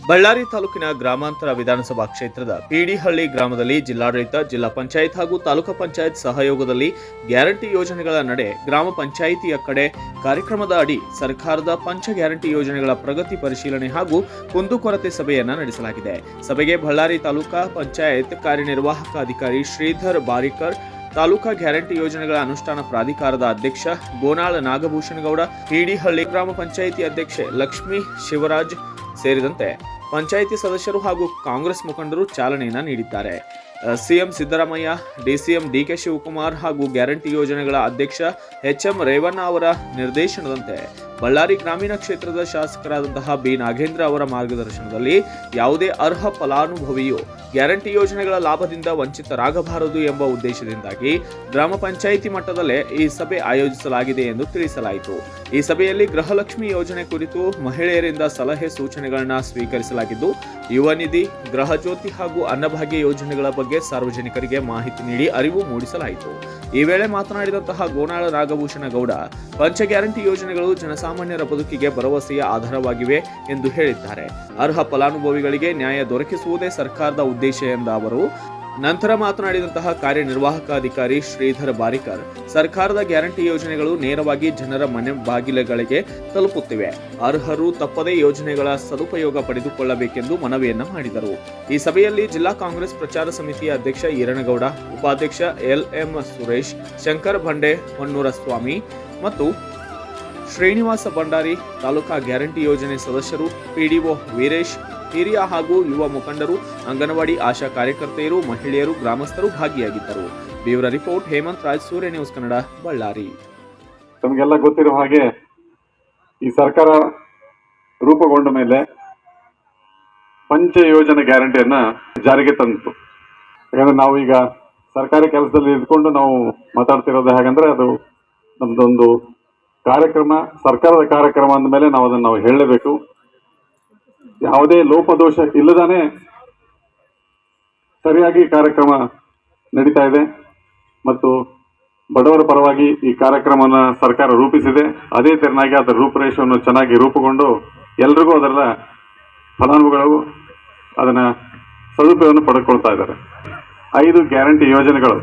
ಬಳ್ಳಾರಿ ತಾಲೂಕಿನ ಗ್ರಾಮಾಂತರ ವಿಧಾನಸಭಾ ಕ್ಷೇತ್ರದ ಪಿಡಿಹಳ್ಳಿ ಗ್ರಾಮದಲ್ಲಿ ಜಿಲ್ಲಾಡಳಿತ, ಜಿಲ್ಲಾ ಪಂಚಾಯತ್ ಹಾಗೂ ತಾಲೂಕು ಪಂಚಾಯತ್ ಸಹಯೋಗದಲ್ಲಿ ಗ್ಯಾರಂಟಿ ಯೋಜನೆಗಳ ನಡೆ ಗ್ರಾಮ ಪಂಚಾಯಿತಿಯ ಕಡೆ ಕಾರ್ಯಕ್ರಮದ ಅಡಿ ಸರ್ಕಾರದ ಪಂಚ ಗ್ಯಾರಂಟಿ ಯೋಜನೆಗಳ ಪ್ರಗತಿ ಪರಿಶೀಲನೆ ಹಾಗೂ ಕುಂದುಕೊರತೆ ಸಭೆಯನ್ನ ನಡೆಸಲಾಗಿದೆ. ಸಭೆಗೆ ಬಳ್ಳಾರಿ ತಾಲೂಕಾ ಪಂಚಾಯತ್ ಕಾರ್ಯನಿರ್ವಾಹಕ ಅಧಿಕಾರಿ ಶ್ರೀಧರ್ ಬಾರಿಕರ್, ತಾಲೂಕಾ ಗ್ಯಾರಂಟಿ ಯೋಜನೆಗಳ ಅನುಷ್ಠಾನ ಪ್ರಾಧಿಕಾರದ ಅಧ್ಯಕ್ಷ ಗೋನಾಳ ನಾಗಭೂಷಣಗೌಡ ಪಿಡಿಹಳ್ಳಿ ಗ್ರಾಮ ಪಂಚಾಯಿತಿ ಅಧ್ಯಕ್ಷೆ ಲಕ್ಷ್ಮೀ ಶಿವರಾಜ್ ಸೇರಿದಂತೆ ಪಂಚಾಯಿತಿ ಸದಸ್ಯರು ಹಾಗೂ ಕಾಂಗ್ರೆಸ್ ಮುಖಂಡರು ಚಾಲನೆಯನ್ನು ನೀಡಿದ್ದಾರೆ. CM Siddaramaiah, DCM DK Shivakumar ಹಾಗೂ ಗ್ಯಾರಂಟಿ ಯೋಜನೆಗಳ ಅಧ್ಯಕ್ಷ ಎಚ್ ಎಂ ರೇವಣ್ಣ ಅವರ ನಿರ್ದೇಶನದಂತೆ ಬಳ್ಳಾರಿ ಗ್ರಾಮೀಣ ಕ್ಷೇತ್ರದ ಶಾಸಕರಾದಂತಹ ಬಿ. ನಾಗೇಂದ್ರ ಅವರ ಮಾರ್ಗದರ್ಶನದಲ್ಲಿ ಯಾವುದೇ ಅರ್ಹ ಫಲಾನುಭವಿಯು ಗ್ಯಾರಂಟಿ ಯೋಜನೆಗಳ ಲಾಭದಿಂದ ವಂಚಿತರಾಗಬಾರದು ಎಂಬ ಉದ್ದೇಶದಿಂದಾಗಿ ಗ್ರಾಮ ಪಂಚಾಯಿತಿ ಮಟ್ಟದಲ್ಲೇ ಈ ಸಭೆ ಆಯೋಜಿಸಲಾಗಿದೆ ಎಂದು ತಿಳಿಸಲಾಯಿತು. ಈ ಸಭೆಯಲ್ಲಿ ಗೃಹಲಕ್ಷ್ಮಿ ಯೋಜನೆ ಕುರಿತು ಮಹಿಳೆಯರಿಂದ ಸಲಹೆ ಸೂಚನೆಗಳನ್ನ ಸ್ವೀಕರಿಸಲಾಗಿದ್ದು, ಯುವ ನಿಧಿ, ಗೃಹ ಜ್ಯೋತಿ ಹಾಗೂ ಅನ್ನಭಾಗ್ಯ ಯೋಜನೆಗಳ ಬಗ್ಗೆ ಸಾರ್ವಜನಿಕರಿಗೆ ಮಾಹಿತಿ ನೀಡಿ ಅರಿವು ಮೂಡಿಸಲಾಯಿತು. ಈ ವೇಳೆ ಮಾತನಾಡಿದಂತಹ ಗೋನಾಳ ನಾಗಭೂಷಣ ಗೌಡ, ಪಂಚ ಗ್ಯಾರಂಟಿ ಯೋಜನೆಗಳು ಜನಸಾಮಾನ್ಯರ ಬದುಕಿಗೆ ಭರವಸೆಯ ಆಧಾರವಾಗಿವೆ ಎಂದು ಹೇಳಿದ್ದಾರೆ. ಅರ್ಹ ಫಲಾನುಭವಿಗಳಿಗೆ ನ್ಯಾಯ ದೊರಕಿಸುವುದೇ ಸರ್ಕಾರದ ಉದ್ದೇಶ ಎಂದ ಅವರು, ನಂತರ ಮಾತನಾಡಿದಂತಹ ಕಾರ್ಯನಿರ್ವಾಹಕ ಅಧಿಕಾರಿ ಶ್ರೀಧರ್ ಬಾರಿಕರ್, ಸರ್ಕಾರದ ಗ್ಯಾರಂಟಿ ಯೋಜನೆಗಳು ನೇರವಾಗಿ ಜನರ ಮನೆ ಬಾಗಿಲುಗಳಿಗೆ ತಲುಪುತ್ತಿವೆ. ಅರ್ಹರು ತಪ್ಪದೇ ಯೋಜನೆಗಳ ಸದುಪಯೋಗ ಪಡೆದುಕೊಳ್ಳಬೇಕೆಂದು ಮನವಿಯನ್ನ ಮಾಡಿದರು. ಈ ಸಭೆಯಲ್ಲಿ ಜಿಲ್ಲಾ ಕಾಂಗ್ರೆಸ್ ಪ್ರಚಾರ ಸಮಿತಿಯ ಅಧ್ಯಕ್ಷ ಈರಣಗೌಡ, ಉಪಾಧ್ಯಕ್ಷ ಎಲ್ ಎಂ ಸುರೇಶ್, ಶಂಕರ್ ಬಂಡೆ ಹೊನ್ನೂರಸ್ವಾಮಿ ಮತ್ತು ಶ್ರೀನಿವಾಸ ಭಂಡಾರಿ ತಾಲೂಕಾ ಗ್ಯಾರಂಟಿ ಯೋಜನೆ ಸದಸ್ಯರು, ಪಿಡಿಒ ವೀರೇಶ್, ಹಿರಿಯ ಹಾಗೂ ಯುವ ಮುಖಂಡರು, ಅಂಗನವಾಡಿ ಆಶಾ ಕಾರ್ಯಕರ್ತೆಯರು, ಮಹಿಳೆಯರು, ಗ್ರಾಮಸ್ಥರು ಭಾಗಿಯಾಗಿದ್ದರು. Bureau report, Hemanth Raj, Surya news Kannada, Ballari. ತಮಗೆಲ್ಲ ಗೊತ್ತಿರೋ ಹಾಗೆ ಈ ಸರ್ಕಾರ ರೂಪುಗೊಂಡ ಮೇಲೆ ಪಂಚ ಯೋಜನೆ ಗ್ಯಾರಂಟಿಯನ್ನ ಜಾರಿಗೆ ತಂದಿತು ಯಾಕಂದ್ರೆ ನಾವು ಈಗ ಸರ್ಕಾರಿ ಕೆಲಸದಲ್ಲಿ ಇದ್ಕೊಂಡು ನಾವು ಮಾತಾಡ್ತಿರೋದು ಹೇಗಂದ್ರೆ ಅದು ನಮ್ದೊಂದು ಕಾರ್ಯಕ್ರಮ, ಸರ್ಕಾರದ ಕಾರ್ಯಕ್ರಮ ಅಂದಮೇಲೆ ನಾವು ಅದನ್ನು ನಾವು ಹೇಳಲೇಬೇಕು. ಯಾವುದೇ ಲೋಪದೋಷ ಇಲ್ಲದಾನೆ ಸರಿಯಾಗಿ ಕಾರ್ಯಕ್ರಮ ನಡೀತಾ ಇದೆ ಮತ್ತು ಬಡವರ ಪರವಾಗಿ ಈ ಕಾರ್ಯಕ್ರಮವನ್ನು ಸರ್ಕಾರ ರೂಪಿಸಿದೆ. ಅದೇ ತೆರನಾಗಿ ಅದರ ರೂಪುರೇಷವನ್ನು ಚೆನ್ನಾಗಿ ರೂಪುಗೊಂಡು ಎಲ್ರಿಗೂ ಅದರ ಫಲಾನುಭವಿಗಳು ಅದನ್ನು ಸದುಪಯೋಗವನ್ನು ಪಡೆದುಕೊಳ್ತಾ ಇದ್ದಾರೆ. ಐದು ಗ್ಯಾರಂಟಿ ಯೋಜನೆಗಳು.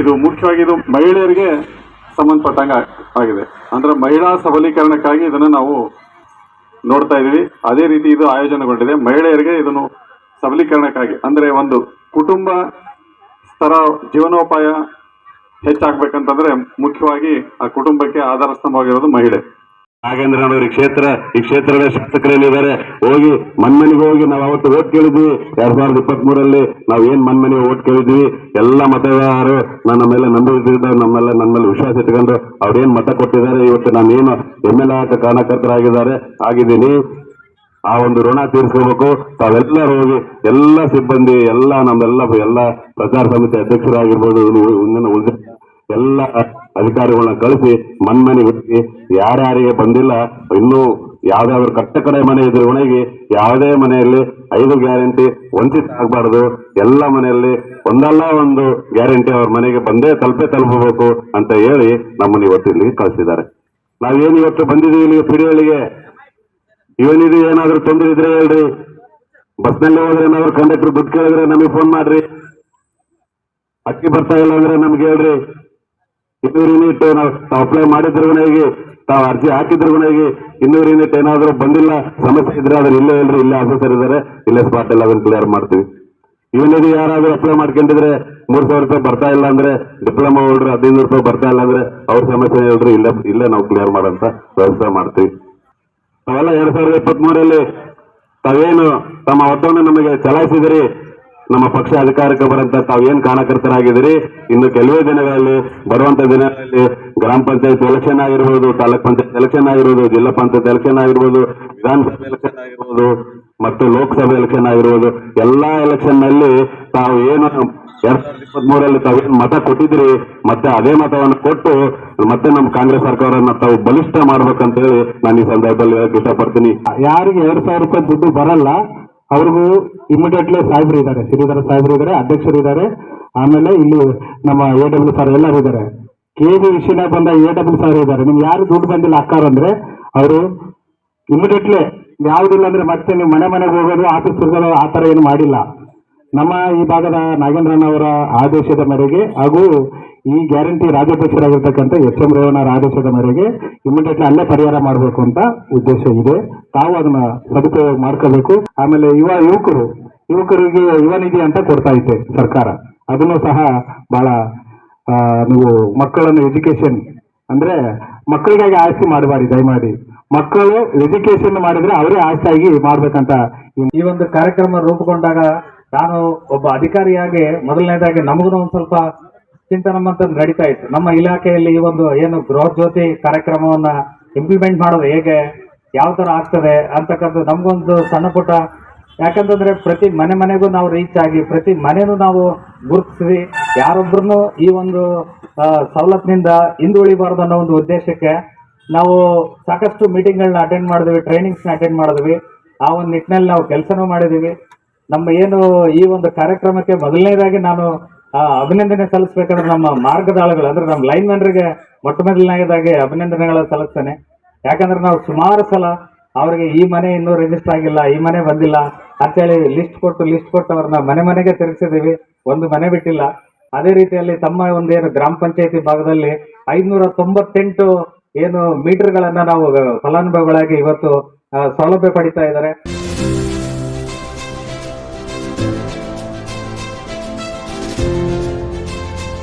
ಇದು ಮುಖ್ಯವಾಗಿ ಇದು ಮಹಿಳೆಯರಿಗೆ ಸಂಬಂಧಪಟ್ಟಂಗ ಆಗಿದೆ. ಅಂದ್ರೆ ಮಹಿಳಾ ಸಬಲೀಕರಣಕ್ಕಾಗಿ ಇದನ್ನು ನಾವು ನೋಡ್ತಾ ಇದೀವಿ ಅದೇ ರೀತಿ ಇದು ಆಯೋಜನೆಗೊಂಡಿದೆ. ಮಹಿಳೆಯರಿಗೆ ಇದನ್ನು ಸಬಲೀಕರಣಕ್ಕಾಗಿ, ಅಂದ್ರೆ ಒಂದು ಕುಟುಂಬ ಸ್ತರ ಜೀವನೋಪಾಯ ಹೆಚ್ಚಾಗ್ಬೇಕಂತಂದ್ರೆ ಮುಖ್ಯವಾಗಿ ಆ ಕುಟುಂಬಕ್ಕೆ ಆಧಾರ ಸ್ತಂಭವಾಗಿರೋದು ಮಹಿಳೆ. ನಾಗೇಂದ್ರನವರು ಈ ಕ್ಷೇತ್ರ, ಈ ಕ್ಷೇತ್ರದ ಶಾಸಕರೇನಿದ್ದಾರೆ ಹೋಗಿ ಮನ್ಮನಿಗೆ ಹೋಗಿ ನಾವು ಅವತ್ತು ಓಟ್ ಕೇಳಿದ್ವಿ. ಎರಡ್ ಸಾವಿರದ ಇಪ್ಪತ್ತ್ ಮೂರಲ್ಲಿ ನಾವು ಏನ್ ಮನ್ಮನಿಗೆ ಓಟ್ ಕೇಳಿದ್ವಿ. ಎಲ್ಲ ಮತದಾರರು ನನ್ನ ಮೇಲೆ ನಂಬಿಕೆ ನಮ್ಮೆಲ್ಲ ನನ್ನ ಮೇಲೆ ವಿಶ್ವಾಸ ಇಟ್ಕೊಂಡು ಅವ್ರೇನ್ ಮತ ಕೊಟ್ಟಿದ್ದಾರೆ. ಇವತ್ತು ನಾನು ಏನು ಎಂ ಎಲ್ ಎ ಕಾರಣಕರ್ತರಾಗಿದ್ದಾರೆ ಆಗಿದ್ದೀನಿ. ಆ ಒಂದು ಋಣ ತೀರಿಸ್ಕೋಬೇಕು. ತಾವೆಲ್ಲರೂ ಹೋಗಿ ಎಲ್ಲ ಸಿಬ್ಬಂದಿ, ಎಲ್ಲ ನಮ್ಮೆಲ್ಲ ಎಲ್ಲ ಪ್ರಚಾರ ಸಮಿತಿ ಅಧ್ಯಕ್ಷರಾಗಿರ್ಬೋದು. ಉಳಿದ ಎಲ್ಲ ಅಧಿಕಾರಿಗಳನ್ನ ಕಳಿಸಿ ಮನ್ಮನೆಗೆ ಹೋಗಿ ಯಾರ್ಯಾರಿಗೆ ಬಂದಿಲ್ಲ, ಇನ್ನೂ ಯಾವ್ದಾದ್ರು ಕಟ್ಟ ಕಡೆ ಮನೆ ಇದ್ರೆ ಒಣಗಿ ಯಾವುದೇ ಮನೆಯಲ್ಲಿ ಐದು ಗ್ಯಾರಂಟಿ ವಂಚಿತ ಆಗಬಾರ್ದು. ಎಲ್ಲ ಮನೆಯಲ್ಲಿ ಒಂದಲ್ಲ ಒಂದು ಗ್ಯಾರಂಟಿ ಅವ್ರ ಮನೆಗೆ ಬಂದೇ ತಲುಪೇ ತಲುಪಬೇಕು ಅಂತ ಹೇಳಿ ನಮ್ಮನ್ನು ಇವತ್ತು ಇಲ್ಲಿಗೆ ಕಳಿಸಿದ್ದಾರೆ. ನಾವೇನು ಇವತ್ತು ಬಂದಿದ್ದೀವಿ ಇಲ್ಲಿಗೆ ಪಿಡಿಯಳಿಗೆ ಇವನಿದು ಏನಾದ್ರು ತೊಂದರೆ ಇದ್ರೆ ಹೇಳ್ರಿ. ಬಸ್ನಲ್ಲಿ ಹೋದ್ರೆ ಏನಾದ್ರು ಕಂಡಕ್ಟರ್ ದುಡ್ಡು ಕೇಳಿದ್ರೆ ನಮಗೆ ಫೋನ್ ಮಾಡ್ರಿ. ಅಕ್ಕಿ ಬರ್ತಾ ಇಲ್ಲ ಅಂದ್ರೆ ನಮ್ಗೆ ಹೇಳ್ರಿ. ಇನ್ನೂರು ಯೂನಿಟ್ ನಾವು ಅಪ್ಲೈ ಮಾಡಿದ್ರು ಈಗ ತಾವು ಅರ್ಜಿ ಹಾಕಿದ್ರು ಈಗ ಇನ್ನೂರು ಯೂನಿಟ್ ಏನಾದ್ರು ಬಂದಿಲ್ಲ, ಸಮಸ್ಯೆ ಇದ್ರೆ ಅದ್ರ ಇಲ್ಲೇ ಇಲ್ರಿ ಇಲ್ಲೇ ಆಫೀಸರ್ ಇದ್ದಾರೆ, ಇಲ್ಲೇ ಸ್ಪಾಟ್ ಎಲ್ಲ ಅದನ್ನ ಕ್ಲಿಯರ್ ಮಾಡ್ತೀವಿ. ಇವನಿಗೆ ಯಾರಾದ್ರೂ ಅಪ್ಲೈ ಮಾಡ್ಕೊಂಡಿದ್ರೆ ಮೂರ್ ಸಾವಿರ ರೂಪಾಯಿ ಬರ್ತಾ ಇಲ್ಲ ಅಂದ್ರೆ ಡಿಪ್ಲೊಮಾ ಹೋಲ್ಡ್ರು ಹದಿನೈದು ರೂಪಾಯಿ ಬರ್ತಾ ಇಲ್ಲ ಅಂದ್ರೆ, ಅವ್ರ ಸಮಸ್ಯೆ ಹೇಳ್ರಿ, ಇಲ್ಲೇ ಇಲ್ಲೇ ನಾವು ಕ್ಲಿಯರ್ ಮಾಡೋಂತ ವ್ಯವಸ್ಥೆ ಮಾಡ್ತೀವಿ. ತಾವೆಲ್ಲ ಎರಡ್ ಸಾವಿರದ ಇಪ್ಪತ್ತ್ ಮೂರಲ್ಲಿ ತಾವೇನು ತಮ್ಮ ಒತ್ತನ್ನು ನಮಗೆ ಚಲಾಯಿಸಿದಿರಿ ನಮ್ಮ ಪಕ್ಷ ಅಧಿಕಾರಕ್ಕೆ ಬರಂತ ತಾವೇನ್ ಕಾರಣಕರ್ತರಾಗಿದ್ದೀರಿ ಇನ್ನು ಕೆಲವೇ ದಿನಗಳಲ್ಲಿ, ಬರುವಂತ ದಿನಗಳಲ್ಲಿ ಗ್ರಾಮ ಪಂಚಾಯತ್ ಎಲೆಕ್ಷನ್ ಆಗಿರ್ಬೋದು, ತಾಲೂಕ್ ಪಂಚಾಯತ್ ಎಲೆಕ್ಷನ್ ಆಗಿರ್ಬೋದು, ಜಿಲ್ಲಾ ಪಂಚಾಯತ್ ಎಲೆಕ್ಷನ್ ಆಗಿರ್ಬೋದು, ವಿಧಾನಸಭೆ ಎಲೆಕ್ಷನ್ ಆಗಿರ್ಬೋದು, ಮತ್ತು ಲೋಕಸಭೆ ಎಲೆಕ್ಷನ್ ಆಗಿರ್ಬೋದು, ಎಲ್ಲಾ ಎಲೆಕ್ಷನ್ನಲ್ಲಿ ತಾವು ಏನು ಎರಡ್ ಸಾವಿರದ ಇಪ್ಪತ್ತ್ ಮೂರಲ್ಲಿ ತಾವೇನು ಮತ ಕೊಟ್ಟಿದ್ರಿ ಮತ್ತೆ ಅದೇ ಮತವನ್ನು ಕೊಟ್ಟು ಮತ್ತೆ ನಮ್ಮ ಕಾಂಗ್ರೆಸ್ ಸರ್ಕಾರವನ್ನ ತಾವು ಬಲಿಷ್ಠ ಮಾಡ್ಬೇಕಂತ ಹೇಳಿ ನಾನು ಈ ಸಂದರ್ಭದಲ್ಲಿ ಹೇಳಕ್ ಇಷ್ಟಪಡ್ತೀನಿ. ಯಾರಿಗೆ ಎರಡ್ ಸಾವಿರ ರೂಪಾಯಿ ದುಡ್ಡು ಬರಲ್ಲ ಅವ್ರಿಗೂ ಇಮಿಡಿಯೇಟ್ಲಿ ಸಾಹೇಬ್ರು ಇದ್ದಾರೆ, ಶ್ರೀಧರ ಸಾಹೇಬ್ರು ಇದ್ದಾರೆ, ಅಧ್ಯಕ್ಷರು ಇದ್ದಾರೆ. ಆಮೇಲೆ ಇಲ್ಲಿ ನಮ್ಮ ಎ ಡಬ್ಲ್ಯೂ ಸರ್ ಎಲ್ಲರೂ ಇದ್ದಾರೆ. ಕೆ ಬಿ ವಿಷಯ ಬಂದ ಎ ಡಬ್ಲ್ಯೂ ಸರ್ ಇದ್ದಾರೆ. ನಿಮ್ಗೆ ಯಾರು ದುಡ್ಡು ಬಂದಿಲ್ಲ ಅಕ್ಕಾರ ಅಂದ್ರೆ, ಅವರು ಇಮಿಡಿಯೇಟ್ಲಿ ಯಾವುದಿಲ್ಲ ಅಂದ್ರೆ ಮತ್ತೆ ನೀವು ಮನೆ ಮನೆಗೆ ಹೋಗೋದು ಆಫೀಸ್ ಹೋಗೋದು ಆ ಥರ ಏನು ಮಾಡಿಲ್ಲ. ನಮ್ಮ ಈ ಭಾಗದ ನಾಗೇಂದ್ರನವರ ಆದೇಶದ ಮೇರೆಗೆ ಹಾಗೂ ಈ ಗ್ಯಾರಂಟಿ ರಾಜ್ಯಾಧ್ಯಕ್ಷರಾಗಿರ್ತಕ್ಕಂಥ ಎಸ್ ಎಂ ರೇವಣ್ಣ ಆದೇಶದ ಮೇರೆಗೆ ಇಮಿಡಿಯೇಟ್ಲಿ ಅಲ್ಲೇ ಪರಿಹಾರ ಮಾಡಬೇಕು ಅಂತ ಉದ್ದೇಶ ಇದೆ. ತಾವು ಅದನ್ನ ಸದುಪಯೋಗ ಮಾಡ್ಕೋಬೇಕು. ಆಮೇಲೆ ಯುವ ಯುವಕರು, ಯುವಕರಿಗೆ ಯುವ ನಿಧಿ ಅಂತ ಕೊಡ್ತಾ ಇದೆ ಸರ್ಕಾರ. ಅದನ್ನು ಸಹ ಬಹಳ ನೀವು ಮಕ್ಕಳನ್ನು ಎಜುಕೇಶನ್ ಅಂದ್ರೆ ಮಕ್ಕಳಿಗಾಗಿ ಆಸ್ತಿ ಮಾಡಬಾರಿ ದಯಮಾಡಿ. ಮಕ್ಕಳು ಎಜುಕೇಶನ್ ಮಾಡಿದ್ರೆ ಅವರೇ ಆಸ್ತಿಯಾಗಿ ಮಾಡ್ಬೇಕಂತ ಈ ಒಂದು ಕಾರ್ಯಕ್ರಮ ರೂಪುಗೊಂಡಾಗ ನಾನು ಒಬ್ಬ ಅಧಿಕಾರಿಯಾಗಿ, ಮೊದಲನೇದಾಗಿ ನಮಗೂ ಒಂದು ಸ್ವಲ್ಪ ಚಿಂತನೆ ಅಂತ ನಡೀತಾ ಇತ್ತು. ನಮ್ಮ ಇಲಾಖೆಯಲ್ಲಿ ಈ ಒಂದು ಏನು ಗೃಹ ಜ್ಯೋತಿ ಕಾರ್ಯಕ್ರಮವನ್ನ ಇಂಪ್ಲಿಮೆಂಟ್ ಮಾಡೋದು ಹೇಗೆ, ಯಾವ ತರ ಆಗ್ತದೆ ಅಂತಕ್ಕಂಥ ನಮ್ಗೊಂದು ಸಣ್ಣ ಪುಟ್ಟ, ಯಾಕಂತಂದ್ರೆ ಪ್ರತಿ ಮನೆ ಮನೆಗೂ ನಾವು ರೀಚ್ ಆಗಿ, ಪ್ರತಿ ಮನೆನೂ ನಾವು ಗುರುತಿಸಿ ಯಾರೊಬ್ಬರನ್ನು ಈ ಒಂದು ಸವಲತ್ತಿನಿಂದ ಹಿಂದುಳಿಬಾರ್ದು ಅನ್ನೋ ಒಂದು ಉದ್ದೇಶಕ್ಕೆ ನಾವು ಸಾಕಷ್ಟು ಮೀಟಿಂಗ್ಗಳನ್ನ ಅಟೆಂಡ್ ಮಾಡಿದ್ವಿ ಟ್ರೈನಿಂಗ್ಸ್ನ ಅಟೆಂಡ್ ಮಾಡಿದ್ವಿ. ಆ ಒಂದು ನಿಟ್ಟಿನಲ್ಲಿ ನಾವು ಕೆಲಸನೂ ಮಾಡಿದ್ದೀವಿ ನಮ್ಮ ಏನು ಈ ಒಂದು ಕಾರ್ಯಕ್ರಮಕ್ಕೆ ಮೊದಲನೇದಾಗಿ ನಾನು ಅಭಿನಂದನೆ ಸಲ್ಲಿಸ್ಬೇಕಂದ್ರೆ ನಮ್ಮ ಮಾರ್ಗದಾಳಗಳು, ಅಂದ್ರೆ ನಮ್ಮ ಲೈನ್ ಮ್ಯಾನ್ರಿಗೆ ಮೊಟ್ಟ ಮೊದಲನೇದಾಗಿ ಅಭಿನಂದನೆಗಳ ಸಲ್ಲಿಸ್ತೇನೆ. ಯಾಕಂದ್ರೆ ನಾವು ಸುಮಾರು ಸಲ ಅವರಿಗೆ ಈ ಮನೆ ಇನ್ನೂ ರಿಜಿಸ್ಟರ್ ಆಗಿಲ್ಲ, ಈ ಮನೆ ಬಂದಿಲ್ಲ ಅಂತೇಳಿ ಲಿಸ್ಟ್ ಕೊಟ್ಟು ಲಿಸ್ಟ್ ಕೊಟ್ಟು ಅವ್ರನ್ನ ಮನೆ ಮನೆಗೆ ತಿರುಗಿಸಿದೀವಿ. ಒಂದು ಮನೆ ಬಿಟ್ಟಿಲ್ಲ. ಅದೇ ರೀತಿಯಲ್ಲಿ ತಮ್ಮ ಒಂದೇನು ಗ್ರಾಮ ಪಂಚಾಯತಿ ಭಾಗದಲ್ಲಿ ಐದುನೂರ ತೊಂಬತ್ತೆಂಟು ಏನು ಮೀಟರ್ಗಳನ್ನು ನಾವು ಫಲಾನುಭವಿಗಳಾಗಿ ಇವತ್ತು ಸೌಲಭ್ಯ ಪಡಿತಾ ಇದ್ದಾರೆ.